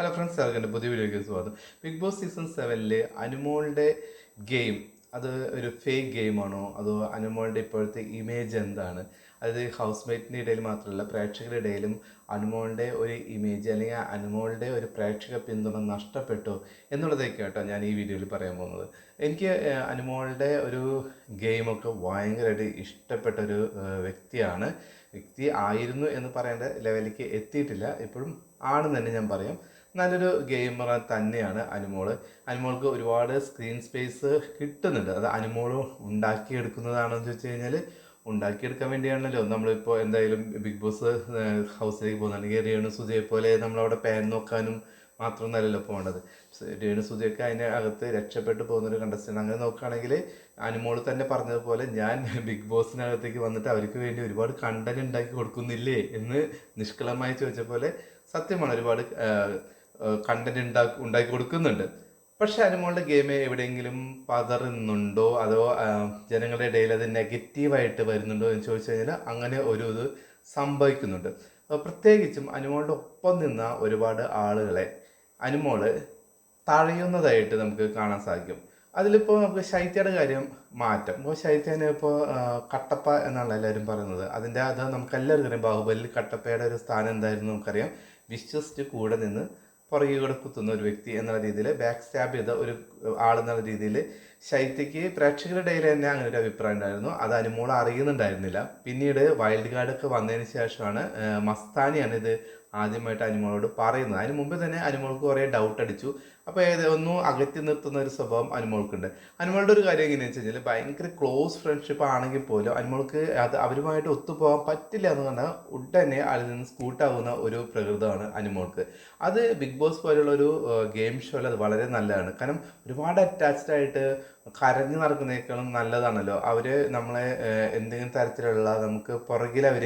Hello friends എന്റെ പുതിയ വീഡിയോയ്ക്ക് സ്വാഗതം. ബിഗ് ബോസ് സീസൺ സെവനിൽ അനുമോളുടെ ഗെയിം അത് ഒരു ഫേക്ക് ഗെയിമാണോ അതോ അനുമോളുടെ ഇപ്പോഴത്തെ ഇമേജ് എന്താണ്? അതായത് ഹൗസ് മേറ്റിന്റെ ഇടയിൽ മാത്രമല്ല പ്രേക്ഷകരുടെ ഇടയിലും അനുമോളുടെ ഒരു ഇമേജ് അല്ലെങ്കിൽ അനുമോളുടെ ഒരു പ്രേക്ഷക പിന്തുണ നഷ്ടപ്പെട്ടോ എന്നുള്ളതൊക്കെ കേട്ടോ ഞാൻ ഈ വീഡിയോയിൽ പറയാൻ പോകുന്നത്. എനിക്ക് അനുമോളുടെ ഒരു ഗെയിമൊക്കെ ഭയങ്കരമായിട്ട് ഇഷ്ടപ്പെട്ട ഒരു വ്യക്തിയാണ്. വ്യക്തി ആയിരുന്നു എന്ന് പറയേണ്ട ലെവലിലേക്ക് എത്തിയിട്ടില്ല. ഇപ്പോഴും ആണെന്ന് തന്നെ ഞാൻ പറയാം. നല്ലൊരു ഗെയിമർ തന്നെയാണ് അനുമോൾ. അനുമോൾക്ക് ഒരുപാട് സ്ക്രീൻ സ്പേസ് കിട്ടുന്നുണ്ട്. അത് അനുമോൾ ഉണ്ടാക്കിയെടുക്കുന്നതാണെന്ന് ചോദിച്ചു കഴിഞ്ഞാൽ ഉണ്ടാക്കിയെടുക്കാൻ വേണ്ടിയാണല്ലോ. നമ്മളിപ്പോൾ എന്തായാലും ബിഗ് ബോസ് ഹൗസിലേക്ക് പോകുന്നുണ്ടെങ്കിൽ രേണു സുജയെ പോലെ നമ്മളവിടെ പാൻ നോക്കാനും മാത്രമൊന്നല്ലല്ലോ പോകേണ്ടത്. രേണു സുജയൊക്കെ അതിന്റെ അകത്ത് രക്ഷപ്പെട്ടു പോകുന്നൊരു കണ്ടസ്റ്റന്റ് അങ്ങനെ നോക്കുകയാണെങ്കിൽ അനുമോൾ തന്നെ പറഞ്ഞതുപോലെ ഞാൻ ബിഗ് ബോസിനകത്തേക്ക് വന്നിട്ട് അവർക്ക് വേണ്ടി ഒരുപാട് കണ്ടന്റ് ഉണ്ടാക്കി കൊടുക്കുന്നില്ലേ എന്ന് നിഷ്കളമായി ചോദിച്ച പോലെ സത്യമാണ്. ഒരുപാട് കണ്ടന്റ് ഉണ്ടാക്കി ഉണ്ടാക്കി കൊടുക്കുന്നുണ്ട് പക്ഷെ അനുമോളുടെ ഗെയിം എവിടെയെങ്കിലും പതറുന്നുണ്ടോ? അതോ ജനങ്ങളുടെ ഇടയിൽ അത് നെഗറ്റീവായിട്ട് വരുന്നുണ്ടോ എന്ന് ചോദിച്ചു കഴിഞ്ഞാൽ അങ്ങനെ ഒരു ഇത് സംഭവിക്കുന്നുണ്ട്. പ്രത്യേകിച്ചും അനുമോളുടെ ഒപ്പം നിന്ന ഒരുപാട് ആളുകളെ അനുമോൾ തഴയുന്നതായിട്ട് നമുക്ക് കാണാൻ സാധിക്കും. അതിലിപ്പോൾ നമുക്ക് ശൈത്യയുടെ കാര്യം മാറ്റം. ഇപ്പോൾ ശൈത്യനെ ഇപ്പോൾ കട്ടപ്പ എന്നാണ് എല്ലാവരും പറയുന്നത്. അതിന്റെ അത് നമുക്ക് എല്ലാവർക്കും അറിയാം. ബാഹുബലിൽ കട്ടപ്പയുടെ ഒരു സ്ഥാനം എന്തായിരുന്നു നമുക്കറിയാം. വിശ്വസിച്ച് കൂടെ നിന്ന് പുറകെ കൂടെ കുത്തുന്ന ഒരു വ്യക്തി എന്നുള്ള രീതിയിൽ ബാക്ക് സ്റ്റാബ് ചെയ്ത ഒരു ആളെന്നുള്ള രീതിയിൽ ശൈത്യക്ക് പ്രേക്ഷകരുടെ ഇടയിൽ തന്നെ അങ്ങനെ ഒരു അഭിപ്രായം ഉണ്ടായിരുന്നു. അത് അനുമോൾ അറിയുന്നുണ്ടായിരുന്നില്ല. പിന്നീട് വൈൽഡ് കാർഡ് ഒക്കെ വന്നതിന് ശേഷമാണ് മസ്താനിയാണ് ഇത് ആദ്യമായിട്ട് അനുമോളോട് പറയുന്നത്. അതിന് മുമ്പ് തന്നെ അനുമോൾക്ക് കുറേ ഡൗട്ട് അടിച്ചു. അപ്പോൾ ഏത് ഒന്നും അകറ്റി നിർത്തുന്ന ഒരു സ്വഭാവം അനുമോൾക്കുണ്ട്. അനുമോളുടെ ഒരു കാര്യം എങ്ങനെയാണെന്ന് വെച്ച് കഴിഞ്ഞാൽ ഭയങ്കര ക്ലോസ് ഫ്രണ്ട്ഷിപ്പ് ആണെങ്കിൽ പോലും അനുമോൾക്ക് അത് അവരുമായിട്ട് ഒത്തുപോകാൻ പറ്റില്ല എന്ന് പറഞ്ഞാൽ ഉടനെ അതിൽ നിന്ന് സ്കൂട്ടാവുന്ന ഒരു പ്രകൃതമാണ് അനുമോൾക്ക്. അത് ബിഗ് ബോസ് പോലുള്ള ഒരു ഗെയിം ഷോയിൽ അത് വളരെ നല്ലതാണ്. കാരണം ഒരുപാട് അറ്റാച്ച്ഡ് ആയിട്ട് കരഞ്ഞു നടക്കുന്നതിനേക്കാളും നല്ലതാണല്ലോ. അവർ നമ്മളെ എന്തെങ്കിലും തരത്തിലുള്ള നമുക്ക് പുറകിൽ അവർ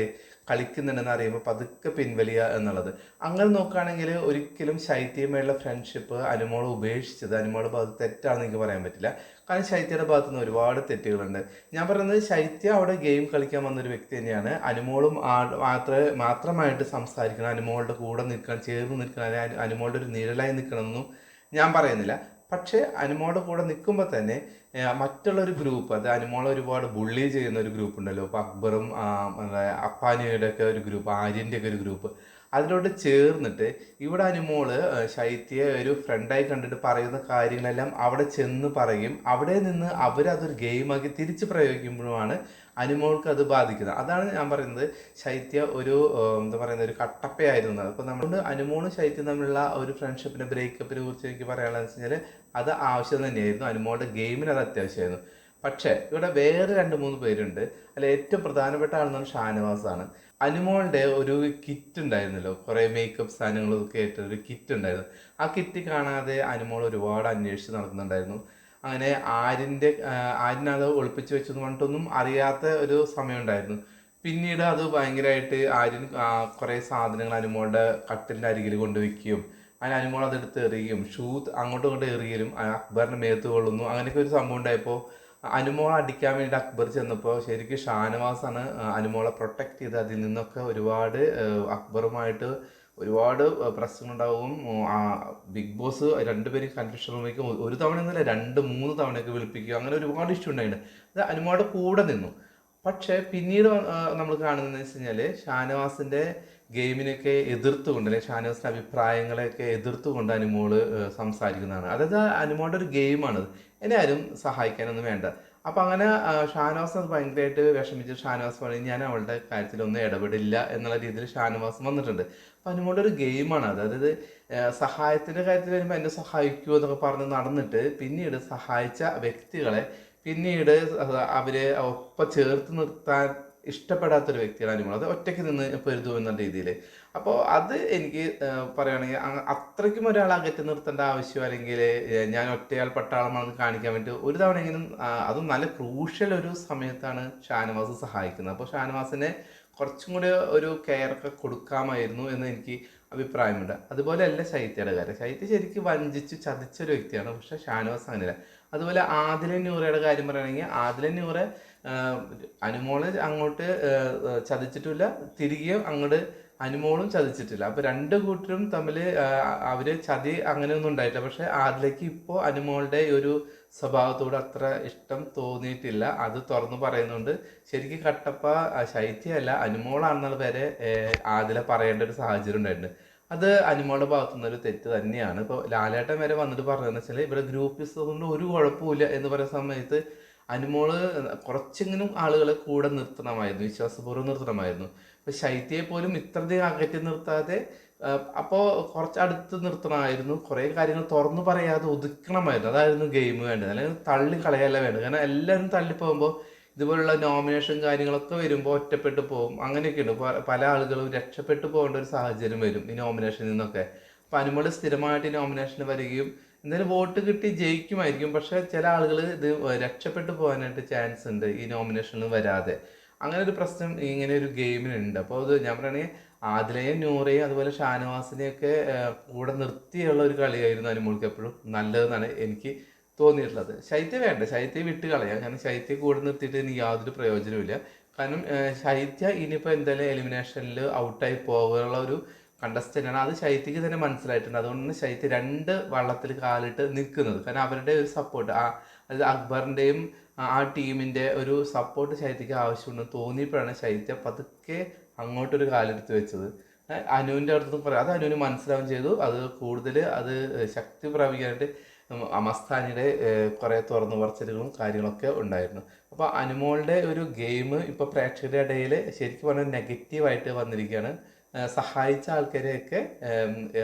കളിക്കുന്നുണ്ടെന്ന് അറിയുമ്പോൾ പതുക്കെ പിൻവലിയുക എന്നുള്ളത്. അങ്ങനെ നോക്കുകയാണെങ്കിൽ ഒരിക്കലും ശൈത്യമായുള്ള ഫ്രണ്ട്ഷിപ്പ് അനുമോൾ ഉപേക്ഷിച്ചത് അനുമോളുടെ ഭാഗത്ത് തെറ്റാണെന്ന് എനിക്ക് പറയാൻ പറ്റില്ല. കാരണം ശൈത്യയുടെ ഭാഗത്തു നിന്ന് ഒരുപാട് തെറ്റുകളുണ്ട്. ഞാൻ പറയുന്നത് ശൈത്യ അവിടെ ഗെയിം കളിക്കാൻ വന്നൊരു വ്യക്തി തന്നെയാണ്. അനുമോളും മാത്രമേ മാത്രമായിട്ട് സംസാരിക്കണം അനുമോളുടെ കൂടെ നിൽക്കണം ചേർന്ന് നിൽക്കണം അനുമോളുടെ ഒരു നിഴലായി നിൽക്കണമെന്നും ഞാൻ പറയുന്നില്ല. പക്ഷേ അനുമോളുടെ കൂടെ നിൽക്കുമ്പോൾ തന്നെ മറ്റുള്ളൊരു ഗ്രൂപ്പ് അത് അനുമോളെ ഒരുപാട് ബുള്ളി ചെയ്യുന്ന ഒരു ഗ്രൂപ്പ് ഉണ്ടല്ലോ ഇപ്പോൾ അക്ബറും അപ്പാനിയുടെ ഒക്കെ ഒരു ഗ്രൂപ്പ് ആര്യന്റെ ഒക്കെ ഒരു ഗ്രൂപ്പ് അതിലോട്ട് ചേർന്നിട്ട് ഇവിടെ അനുമോൾ ശൈത്യയെ ഒരു ഫ്രണ്ടായി കണ്ടിട്ട് പറയുന്ന കാര്യങ്ങളെല്ലാം അവിടെ ചെന്ന് പറയും. അവിടെ നിന്ന് അവരതൊരു ഗെയിമാക്കി തിരിച്ച് പ്രയോഗിക്കുമ്പോഴുമാണ് അനുമോൾക്ക് അത് ബാധിക്കുന്നത് അതാണ് ഞാൻ പറയുന്നത് ശൈത്യ ഒരു എന്താ പറയുന്നത് ഒരു കട്ടപ്പയായിരുന്നു. അപ്പോൾ നമ്മൾ അനുമോളും ശൈത്യം തമ്മിലുള്ള ഒരു ഫ്രണ്ട്ഷിപ്പിന്റെ ബ്രേക്കപ്പിനെ കുറിച്ച് എനിക്ക് പറയാനുള്ളത് വെച്ച് കഴിഞ്ഞാൽ അത് ആവശ്യം തന്നെയായിരുന്നു. അനുമോളുടെ ഗെയിമിന് അത് അത്യാവശ്യമായിരുന്നു. പക്ഷേ ഇവിടെ വേറെ രണ്ട് മൂന്ന് പേരുണ്ട്. അല്ലെ ഏറ്റവും പ്രധാനപ്പെട്ട ആളെന്ന് ആണ് അനുമോളുടെ ഒരു കിറ്റ് ഉണ്ടായിരുന്നല്ലോ. കുറേ മേക്കപ്പ് സാധനങ്ങളൊക്കെ ആയിട്ട് ഒരു കിറ്റ് ഉണ്ടായിരുന്നു. ആ കിറ്റ് കാണാതെ അനുമോൾ ഒരുപാട് അന്വേഷിച്ച് നടക്കുന്നുണ്ടായിരുന്നു. അങ്ങനെ ആരിന്റെ ആരിനത് ഒളിപ്പിച്ച് വെച്ചെന്ന് പറഞ്ഞിട്ടൊന്നും അറിയാത്ത ഒരു സമയമുണ്ടായിരുന്നു. പിന്നീട് അത് ഭയങ്കരമായിട്ട് ആര്യൻ കുറേ സാധനങ്ങൾ അനുമോളുടെ കട്ടിലിന്റെ അരികിൽ കൊണ്ടുവയ്ക്കുകയും അങ്ങനെ അനുമോൾ അതെടുത്ത് എറിയുകയും ഷൂ അങ്ങോട്ടും ഇങ്ങോട്ടും എറിയലും അക്ബറിന്റെ മേത്ത് കൊള്ളുന്നു. അങ്ങനെയൊക്കെ ഒരു സംഭവം ഉണ്ടായപ്പോൾ അനുമോൾ അടിക്കാൻ വേണ്ടി അക്ബർ ചെന്നപ്പോൾ ശരിക്കും ഷാനവാസാണ് അനുമോളെ പ്രൊട്ടക്ട് ചെയ്ത് അതിൽ നിന്നൊക്കെ ഒരുപാട് അക്ബറുമായിട്ട് ഒരുപാട് പ്രശ്നങ്ങളുണ്ടാവും. ബിഗ് ബോസ് രണ്ടുപേരും കൺഫ്യൂഷൻ റൂമിലേക്ക് ഒരു തവണ എന്നല്ല രണ്ട് മൂന്ന് തവണയൊക്കെ വിളിപ്പിക്കുക അങ്ങനെ ഒരുപാട് ഇഷ്യൂ ഉണ്ടായിട്ടുണ്ട്. അത് അനുമോളുടെ കൂടെ നിന്നു. പക്ഷേ പിന്നീട് നമ്മൾ കാണുന്നതെന്ന് വെച്ച് കഴിഞ്ഞാൽ ഷാനവാസിന്റെ ഗെയിമിനൊക്കെ എതിർത്തുകൊണ്ട് അല്ലെങ്കിൽ ഷാനവാസിന്റെ അഭിപ്രായങ്ങളെയൊക്കെ എതിർത്തുകൊണ്ട് അനുമോൾ സംസാരിക്കുന്നതാണ്. അതായത് അനുമോളുടെ ഒരു ഗെയിമാണത്. എന്നെ ആരും സഹായിക്കാനൊന്നും വേണ്ട. അപ്പം അങ്ങനെ ഷാനവാസ് ഭയങ്കരമായിട്ട് വിഷമിച്ച് ഷാനവാസ് പറയും ഞാൻ അവളുടെ കാര്യത്തിൽ ഒന്നും ഇടപെടില്ല എന്നുള്ള രീതിയിൽ ഷാനവാസ് വന്നിട്ടുണ്ട്. അപ്പം അതിനോട് ഒരു ഗെയിമാണ് അത് അതായത് സഹായത്തിന്റെ കാര്യത്തിൽ വരുമ്പോൾ എന്നെ സഹായിക്കുമോ എന്നൊക്കെ പറഞ്ഞ് നടന്നിട്ട് പിന്നീട് സഹായിച്ച വ്യക്തികളെ പിന്നീട് അവരെ ഒപ്പം ചേർത്ത് നിർത്താൻ ഇഷ്ടപ്പെടാത്തൊരു വ്യക്തിയാണ് അനുമോൾ അത് ഒറ്റയ്ക്ക് നിന്ന് പൊരുതു രീതിയിൽ അപ്പോൾ അത് എനിക്ക് പറയുകയാണെങ്കിൽ അത്രയ്ക്കും ഒരാൾ അകറ്റി നിർത്തേണ്ട ആവശ്യം അല്ലെങ്കിൽ ഞാൻ ഒറ്റയാൾ പട്ടാളമാണെന്ന് കാണിക്കാൻ വേണ്ടി ഒരു തവണയെങ്കിലും അതും നല്ല ക്രൂഷ്യൽ ഒരു സമയത്താണ് ഷാനവാസ് സഹായിക്കുന്നത്. അപ്പോൾ ഷാനവാസിനെ കുറച്ചും കൂടി ഒരു കെയർ ഒക്കെ കൊടുക്കാമായിരുന്നു എന്ന് എനിക്ക് അഭിപ്രായമുണ്ട്. അതുപോലെയല്ല ശൈത്യയുടെ കാര്യം. ശൈത്യ ശരിക്കും വഞ്ചിച്ച് ചതിച്ച ഒരു വ്യക്തിയാണ്. പക്ഷേ ഷാനവാസ് അങ്ങനെയല്ല. അതുപോലെ ആദില ന്യൂറയുടെ കാര്യം പറയുകയാണെങ്കിൽ ആദില നൂറ അനുമോൾ അങ്ങോട്ട് ചതിച്ചിട്ടില്ല തിരികെ അങ്ങോട്ട് അനുമോളും ചതിച്ചിട്ടില്ല. അപ്പൊ രണ്ടു കൂട്ടരും തമ്മിൽ അവർ ചതി അങ്ങനെയൊന്നും ഉണ്ടായിട്ടില്ല. പക്ഷെ അതിലേക്ക് ഇപ്പോൾ അനുമോളുടെ ഒരു സ്വഭാവത്തോട് അത്ര ഇഷ്ടം തോന്നിയിട്ടില്ല. അത് തുറന്നു പറയുന്നുണ്ട്. ശരിക്കും കട്ടപ്പ ശൈത്യല്ല അനുമോളാണെന്നുള്ള വരെ ആദില പറയേണ്ട ഒരു സാഹചര്യം ഉണ്ടായിട്ടുണ്ട്. അത് അനുമോളുടെ ഭാഗത്തു നിന്നൊരു തെറ്റ് തന്നെയാണ്. ഇപ്പോൾ ലാലേട്ടൻ വരെ വന്നിട്ട് പറഞ്ഞതെന്ന് വെച്ചാൽ ഇവിടെ ഗ്രൂപ്പിസ് കൊണ്ട് ഒരു കുഴപ്പമില്ല എന്ന് പറയുന്ന സമയത്ത് അനുമോൾ കുറച്ചെങ്കിലും ആളുകളെ കൂടെ നിർത്തണമായിരുന്നു വിശ്വാസപൂർവം നിർത്തണമായിരുന്നു. ഇപ്പൊ ശൈത്യയെ പോലും ഇത്രയധികം അകറ്റി നിർത്താതെ അപ്പോൾ കുറച്ച് അടുത്ത് നിർത്തണമായിരുന്നു. കുറേ കാര്യങ്ങൾ തുറന്നു പറയാതെ ഒതുക്കണമായിരുന്നു. അതായിരുന്നു ഗെയിം വേണ്ടത്. അല്ലെങ്കിൽ തള്ളി കളയല്ല വേണ്ടത്. കാരണം എല്ലാവരും തള്ളി പോകുമ്പോൾ ഇതുപോലുള്ള നോമിനേഷൻ കാര്യങ്ങളൊക്കെ വരുമ്പോൾ ഒറ്റപ്പെട്ടു പോകും. അങ്ങനെയൊക്കെയുണ്ട്. പല ആളുകളും രക്ഷപ്പെട്ടു പോകേണ്ട ഒരു സാഹചര്യം വരും ഈ നോമിനേഷനിൽ നിന്നൊക്കെ. അപ്പം അനുമതി സ്ഥിരമായിട്ട് ഈ നോമിനേഷന് വരികയും എന്തായാലും വോട്ട് കിട്ടി ജയിക്കുമായിരിക്കും. പക്ഷേ ചില ആളുകൾ ഇത് രക്ഷപ്പെട്ടു പോകാനായിട്ട് ചാൻസ് ഉണ്ട് ഈ നോമിനേഷനിൽ വരാതെ. അങ്ങനെ ഒരു പ്രശ്നം ഇങ്ങനെ ഒരു ഗെയിമിനുണ്ട് അപ്പോൾ അത് ഞാൻ പറയുകയാണെങ്കിൽ ആദിലയും നൂറയും അതുപോലെ ഷാനവാസിനെയൊക്കെ കൂടെ നിർത്തിയുള്ള ഒരു കളിയായിരുന്നു അനുമോൾക്ക് എപ്പോഴും. നല്ലതെന്നാണ് എനിക്ക് തോന്നിയിട്ടുള്ളത്. ശൈത്യ വേണ്ട. ശൈത്യം വിട്ട് കളയാം. കാരണം ശൈത്യം കൂടെ നിർത്തിയിട്ട് എനിക്ക് യാതൊരു പ്രയോജനവുമില്ല. കാരണം ശൈത്യ ഇനിയിപ്പോൾ എന്തായാലും എലിമിനേഷനിൽ ഔട്ടായി പോകാനുള്ള ഒരു കണ്ടസ്റ്റന്റാണ് അത് ശൈത്യക്ക് തന്നെ മനസ്സിലായിട്ടുണ്ട്. അതുകൊണ്ടാണ് ശൈത്യ രണ്ട് വള്ളത്തിൽ കാലിട്ട് നിൽക്കുന്നത് കാരണം അവരുടെ ഒരു സപ്പോർട്ട് ആ അതായത് അക്ബറിന്റെയും ആ ടീമിന്റെ ഒരു സപ്പോർട്ട് ശൈത്യക്ക് ആവശ്യമുണ്ടെന്ന് തോന്നിയപ്പോഴാണ് ശൈത്യ പതുക്കെ അങ്ങോട്ടൊരു കാലെടുത്ത് വെച്ചത്. അനുവിന്റെ അടുത്ത് പറയാം. അത് അനുവിന് മനസ്സിലാവുകയും ചെയ്തു. അത് കൂടുതൽ അത് ശക്തി പ്രാപിക്കാനായിട്ട് മസ്താനിയുടെ കുറേ തുറന്നു പറച്ചിലുകളും കാര്യങ്ങളൊക്കെ ഉണ്ടായിരുന്നു. അപ്പോൾ അനുമോളുടെ ഒരു ഗെയിം ഇപ്പോൾ പ്രേക്ഷകരുടെ ഇടയിൽ ശരിക്കും പറഞ്ഞാൽ നെഗറ്റീവായിട്ട് വന്നിരിക്കുകയാണ്. സഹായിച്ച ആൾക്കാരെയൊക്കെ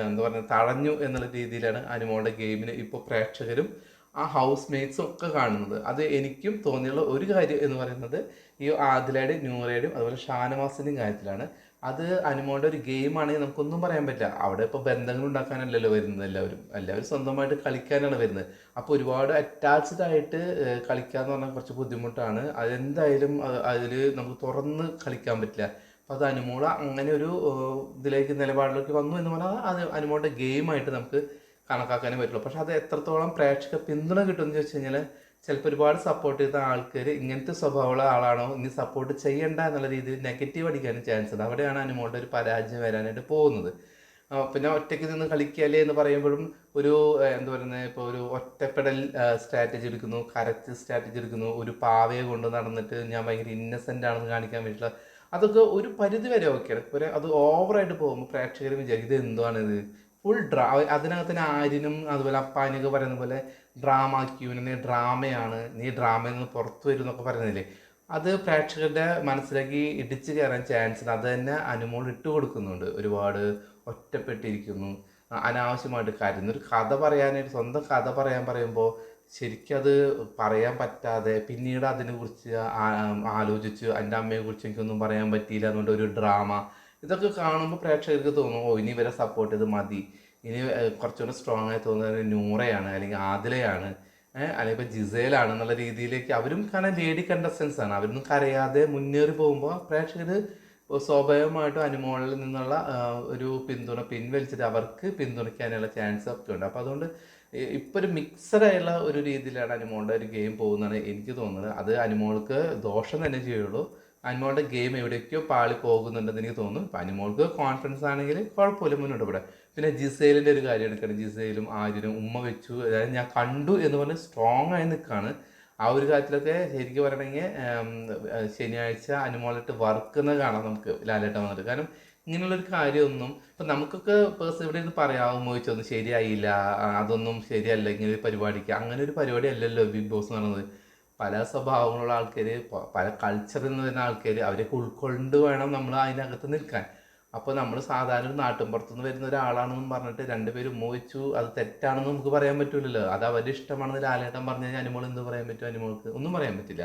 എന്താ പറയുക തഴഞ്ഞു എന്നുള്ള രീതിയിലാണ് അനുമോളുടെ ഗെയിമിന് ഇപ്പോൾ പ്രേക്ഷകരും ആ ഹൗസ് മേറ്റ്സും ഒക്കെ കാണുന്നത്. അത് എനിക്കും തോന്നിയുള്ള ഒരു കാര്യം എന്ന് പറയുന്നത് ഈ ആദിലയുടെയും ന്യൂറയുടെയും അതുപോലെ ഷാനവാസിന്റെയും കാര്യത്തിലാണ്. അത് അനുമോളുടെ ഒരു ഗെയിമാണെങ്കിൽ നമുക്കൊന്നും പറയാൻ പറ്റില്ല. അവിടെ ഇപ്പോൾ ബന്ധങ്ങൾ ഉണ്ടാക്കാനല്ലല്ലോ വരുന്നത് എല്ലാവരും. എല്ലാവരും സ്വന്തമായിട്ട് കളിക്കാനാണ് വരുന്നത്. അപ്പോൾ ഒരുപാട് അറ്റാച്ച്ഡ് ആയിട്ട് കളിക്കുക എന്ന് പറഞ്ഞാൽ കുറച്ച് ബുദ്ധിമുട്ടാണ്. അതെന്തായാലും അതിൽ നമുക്ക് തുറന്ന് കളിക്കാൻ പറ്റില്ല. അപ്പോൾ അത് അനുമോള അങ്ങനെ ഒരു ഇതിലേക്ക് നിലപാടിലേക്ക് വന്നു എന്ന് പറഞ്ഞാൽ അത് അനുമോളുടെ ഗെയിമായിട്ട് നമുക്ക് കണക്കാക്കാനേ പറ്റുള്ളൂ. പക്ഷെ അത് എത്രത്തോളം പ്രേക്ഷക പിന്തുണ കിട്ടുമെന്ന് ചോദിച്ചു കഴിഞ്ഞാൽ ചിലപ്പോൾ ഒരുപാട് സപ്പോർട്ട് ചെയ്ത ആൾക്കാർ ഇങ്ങനത്തെ സ്വഭാവമുള്ള ആളാണോ? ഇനി സപ്പോർട്ട് ചെയ്യണ്ട എന്നുള്ള രീതിയിൽ നെഗറ്റീവ് അടിക്കാനും ചാൻസ് ഉണ്ട്. അവിടെയാണ് അനുമോളുടെ ഒരു പരാജയം വരാനായിട്ട് പോകുന്നത്. പിന്നെ ഒറ്റയ്ക്ക് നിന്ന് കളിക്കല്ലേ എന്ന് പറയുമ്പോഴും ഒരു എന്താ പറയുന്നത് ഇപ്പോൾ ഒരു ഒറ്റപ്പെടൽ സ്ട്രാറ്റജി എടുക്കുന്നു കരച്ച് സ്ട്രാറ്റജി എടുക്കുന്നു ഒരു പാവയെ കൊണ്ട് നടന്നിട്ട് ഞാൻ ഭയങ്കര ഇന്നസെന്റ് ആണെന്ന് കാണിക്കാൻ വേണ്ടിയിട്ടുള്ള അതൊക്കെ ഒരു പരിധി വരെ ഓക്കെയാണ് ഒരു അത് ഓവറായിട്ട് പോകുമ്പോൾ പ്രേക്ഷകർ വിചാരിക്കും ഇത് എന്തുവാണിത്? ഫുൾ ഡ്രാ അതിനകത്ത് തന്നെ ആര്യനും അതുപോലെ അപ്പാനൊക്കെ പറയുന്ന പോലെ ഡ്രാമ ക്യൂന് നീ ഡ്രാമയാണ് നീ ഡ്രാമയിൽ നിന്ന് പുറത്തു വരും എന്നൊക്കെ പറയുന്നില്ലേ? അത് പ്രേക്ഷകരുടെ മനസ്സിലേക്ക് ഇടിച്ചു കയറാൻ ചാൻസ് അത് തന്നെ അനുമോൾ ഇട്ട് കൊടുക്കുന്നുണ്ട്. ഒരുപാട് ഒറ്റപ്പെട്ടിരിക്കുന്നു. അനാവശ്യമായിട്ട് കാര്യം. ഒരു കഥ പറയാനായിട്ട് സ്വന്തം കഥ പറയാൻ പറയുമ്പോൾ ശരിക്കത് പറയാൻ പറ്റാതെ പിന്നീട് അതിനെക്കുറിച്ച് ആലോചിച്ച് എന്റെ അമ്മയെക്കുറിച്ച് എനിക്കൊന്നും പറയാൻ പറ്റിയില്ല എന്നുകൊണ്ട് ഒരു ഡ്രാമ ഇതൊക്കെ കാണുമ്പോൾ പ്രേക്ഷകർക്ക് തോന്നും ഓ ഇനി ഇവരെ സപ്പോർട്ട് ചെയ്ത് മതി. ഇനി കുറച്ചുകൂടെ സ്ട്രോങ് ആയി തോന്നുന്നത് നൂറയാണ് അല്ലെങ്കിൽ ആദിലയാണ് അല്ലെങ്കിൽ ഇപ്പോൾ ജിസേലാണ് എന്നുള്ള രീതിയിലേക്ക് അവരും കാരണം ലേഡി കണ്ടസ്റ്റൻസ് ആണ്. അവരൊന്നും കരയാതെ മുന്നേറി പോകുമ്പോൾ പ്രേക്ഷകർ സ്വാഭാവികമായിട്ടും അനുമോളിൽ നിന്നുള്ള ഒരു പിന്തുണ പിൻവലിച്ചിട്ട് അവർക്ക് പിന്തുണയ്ക്കാനുള്ള ചാൻസ് ഒക്കെ ഉണ്ട്. അപ്പോൾ അതുകൊണ്ട് ഇ- ഇപ്പൊ ഒരു മിക്സഡ് ആയുള്ള ഒരു രീതിയിലാണ് അനുമോളുടെ ഒരു ഗെയിം പോകുന്നതാണ് എനിക്ക് തോന്നുന്നത്. അത് അനുമോൾക്ക് ദോഷം തന്നെ ചെയ്യുള്ളൂ. അനുമോളുടെ ഗെയിം എവിടേക്കോ പാളി പോകുന്നുണ്ടെന്ന് എനിക്ക് തോന്നുന്നു. ഇപ്പം അനുമോൾക്ക് കോൺഫിഡൻസ് ആണെങ്കിൽ കുഴപ്പമില്ല മുന്നോട്ട് ഇവിടെ പിന്നെ ജിസേലിന്റെ ഒരു കാര്യം എടുക്കണം. ജിസേലും ആര്യനും ഉമ്മ വെച്ചു. അതായത് ഞാൻ കണ്ടു എന്ന് പറഞ്ഞ് സ്ട്രോങ് ആയി നിൽക്കുകയാണ് ആ ഒരു കാര്യത്തിലൊക്കെ ശരിക്കും പറയണമെങ്കിൽ ശനിയാഴ്ച അനുമോളിട്ട് വർക്കുന്നത് കാണാം നമുക്ക് ലാലേട്ടൻ വന്നിട്ട്. കാരണം ഇങ്ങനെയുള്ളൊരു കാര്യമൊന്നും ഇപ്പം നമുക്കൊക്കെ പേഴ്സൺ ഇവിടെ ഇരുന്ന് പറയാമോ ചോദിച്ചൊന്നും ശരിയായില്ല. അതൊന്നും ശരിയല്ല. ഇങ്ങനെ ഒരു പരിപാടിക്ക്. അങ്ങനെ ഒരു പരിപാടി അല്ലല്ലോ ബിഗ് ബോസ് എന്ന് പറയുന്നത് പല സ്വഭാവങ്ങളുള്ള ആൾക്കാർ പല കൾച്ചറിൽ നിന്ന് വരുന്ന ആൾക്കാർ അവരൊക്കെ ഉൾക്കൊണ്ട് വേണം നമ്മൾ അതിനകത്ത് നിൽക്കാൻ. അപ്പോൾ നമ്മൾ സാധാരണ ഒരു നാട്ടിൻപുറത്തുനിന്ന് വരുന്ന ഒരാളാണെന്നും പറഞ്ഞിട്ട് രണ്ടുപേരും ഉമ്മ വെച്ചു അത് തെറ്റാണെന്ന് നമുക്ക് പറയാൻ പറ്റില്ലല്ലോ അത് അവരുടെ ഇഷ്ടമാണെന്ന് ലാലേട്ടൻ പറഞ്ഞു കഴിഞ്ഞാൽ അനുമോൾ എന്ത് പറയാൻ പറ്റും? അനുമോൾക്ക് ഒന്നും പറയാൻ പറ്റില്ല.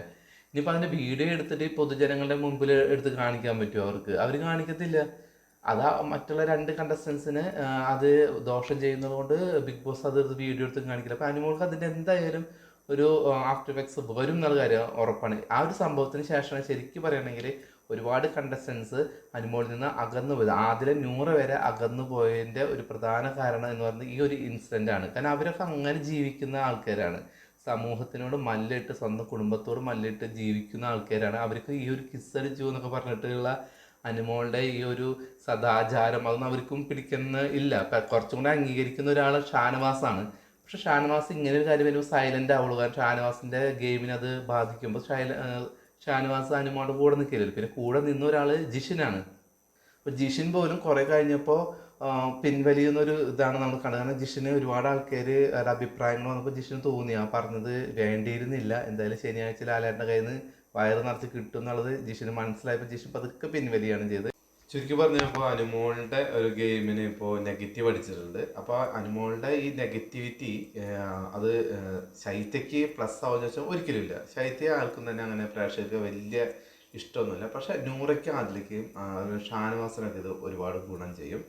ഇനിയിപ്പോൾ അതിന്റെ വീഡിയോ എടുത്തിട്ട് പൊതുജനങ്ങളുടെ മുമ്പിൽ എടുത്ത് കാണിക്കാൻ പറ്റുമോ അവർക്ക്? അവർ കാണിക്കത്തില്ല. അതാ മറ്റുള്ള രണ്ട് കണ്ടസ്റ്റൻസിന് അത് ദോഷം ചെയ്യുന്നതുകൊണ്ട് ബിഗ് ബോസ് അത് വീഡിയോ എടുത്ത് കാണിക്കില്ല. അപ്പോൾ അനുമോൾക്ക് അതിന്റെ എന്തായാലും ഒരു ആഫ്റ്റർ എഫക്ട്സ് വരും എന്നുള്ള കാര്യം ഉറപ്പാണ്. ആ ഒരു സംഭവത്തിന് ശേഷമാണ് ശരിക്കും പറയുകയാണെങ്കിൽ ഒരുപാട് കണ്ടസ്റ്റൻസ് അനുമോളിൽ നിന്ന് അകന്നു പോയത്. ആദ്യം നൂറ് വരെ അകന്നു പോയതിന്റെ ഒരു പ്രധാന കാരണം എന്ന് പറയുന്നത് ഈ ഒരു ഇൻസിഡന്റ് ആണ്. കാരണം അവരൊക്കെ അങ്ങനെ ജീവിക്കുന്ന ആൾക്കാരാണ്. സമൂഹത്തിനോട് മല്ലിട്ട് സ്വന്തം കുടുംബത്തോട് മല്ലിട്ട് ജീവിക്കുന്ന ആൾക്കാരാണ്. അവർക്ക് ഈ ഒരു കിസ് അടിച്ചു എന്നൊക്കെ പറഞ്ഞിട്ടുള്ള അനുമോളുടെ ഈ ഒരു സദാചാരം അതൊന്നും അവർക്കും പിടിക്കുന്ന ഇല്ല. കുറച്ചും കൂടെ അംഗീകരിക്കുന്ന ഒരാൾ ഷാനവാസാണ്. പക്ഷെ ഷാനവാസ് ഇങ്ങനെ ഒരു കാര്യം വരുമ്പോൾ സൈലന്റ് ആവുള്ളൂ. കാരണം ഷാനവാസിന്റെ ഗെയിമിനെ അത് ബാധിക്കുമ്പോൾ ഷാനവാസ് അനുമോളുടെ കൂടെ നിൽക്കില്ല? പിന്നെ കൂടെ നിന്ന ഒരാൾ ജിഷിനാണ്. അപ്പൊ ജിഷിൻ പോലും കുറെ കഴിഞ്ഞപ്പോൾ പിൻവലിയുന്നൊരു ഇതാണ് നമ്മൾ കണ്ടത്. കാരണം ജിഷിന് ഒരുപാട് ആൾക്കാർ അഭിപ്രായങ്ങൾ വന്നപ്പോൾ ജിഷിന് തോന്നി. ആ പറഞ്ഞത് വേണ്ടിയിരുന്നില്ല. എന്തായാലും ശനിയാഴ്ച ലാലേട്ടന്റെ കയ്യിൽ നിന്ന് വയറ് നിറച്ച് കിട്ടും എന്നുള്ളത് ജിഷിന് മനസ്സിലായപ്പോൾ ജിഷിൻ പതുക്കെ പിൻവലിയാണ് ചെയ്തത്. ചുരുക്കി പറഞ്ഞാൽ ഇപ്പോൾ അനുമോളുടെ ഒരു ഗെയിമിന് ഇപ്പോൾ നെഗറ്റീവ് അടിച്ചിട്ടുണ്ട്. അപ്പോൾ അനുമോളുടെ ഈ നെഗറ്റിവിറ്റി അത് ശൈത്യക്ക് പ്ലസ് ആവുമെന്ന് വെച്ചാൽ ഒരിക്കലും ഇല്ല. ശൈത്യ ആൾക്കും തന്നെ അങ്ങനെ പ്രേക്ഷകർക്ക് വലിയ ഇഷ്ടമൊന്നുമില്ല. പക്ഷെ നൂറയ്ക്കും അതിലേക്കും ഷാനവാസനൊക്കെ ഇത് ഒരുപാട് ഗുണം ചെയ്യും.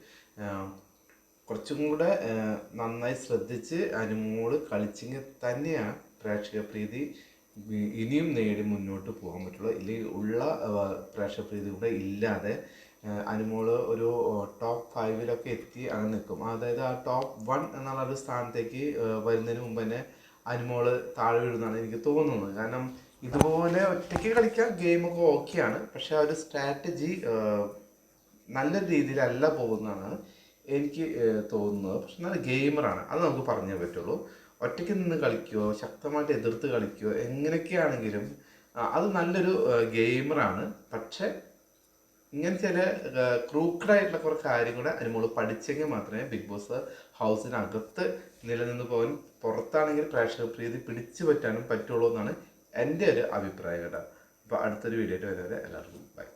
കുറച്ചും കൂടെ നന്നായി ശ്രദ്ധിച്ച് അനുമോൾ കളിച്ചെങ്കിൽ തന്നെയാണ് പ്രേക്ഷക പ്രീതി ഇനിയും നേടി മുന്നോട്ട് പോകാൻ പറ്റുള്ളൂ. ഇല്ലെങ്കിൽ ഉള്ള പ്രേക്ഷക പ്രീതി കൂടെ ഇല്ലാതെ അനുമോൾ ഒരു ടോപ്പ് ഫൈവിലൊക്കെ എത്തി അങ്ങനെ നിൽക്കും അതായത് ആ ടോപ്പ് വൺ എന്നുള്ള ഒരു സ്ഥാനത്തേക്ക് വരുന്നതിന് മുമ്പ് തന്നെ അനുമോൾ താഴെ വീഴുന്നതാണ് എനിക്ക് തോന്നുന്നത്. കാരണം ഇതുപോലെ ഒറ്റയ്ക്ക് കളിക്കാൻ ഗെയിമൊക്കെ ഓക്കെയാണ് പക്ഷെ ആ ഒരു സ്ട്രാറ്റജി നല്ല രീതിയിലല്ല പോകുന്നതാണ് എനിക്ക് തോന്നുന്നത്. പക്ഷെ നല്ല ഗെയിമറാണ് അത് നമുക്ക് പറഞ്ഞേ പറ്റുള്ളൂ. ഒറ്റയ്ക്ക് നിന്ന് കളിക്കുകയോ ശക്തമായിട്ട് എതിർത്ത് കളിക്കുകയോ എങ്ങനെയൊക്കെയാണെങ്കിലും അത് നല്ലൊരു ഗെയിമറാണ് പക്ഷെ ഇങ്ങനെ ചില ക്രൂക്കഡ് ആയിട്ടുള്ള കുറേ കാര്യങ്ങൾ അനുമോൾ പഠിച്ചെങ്കിൽ മാത്രമേ ബിഗ് ബോസ് ഹൗസിനകത്ത് നിലനിന്ന് പോകാൻ പുറത്താണെങ്കിൽ പ്രേക്ഷക പ്രീതി പിടിച്ചു പറ്റാനും പറ്റുള്ളൂ എന്നാണ് എന്റെ ഒരു അഭിപ്രായം കേട്ടോ. അപ്പോൾ അടുത്തൊരു വീഡിയോ ആയിട്ട് എല്ലാവർക്കും ബൈ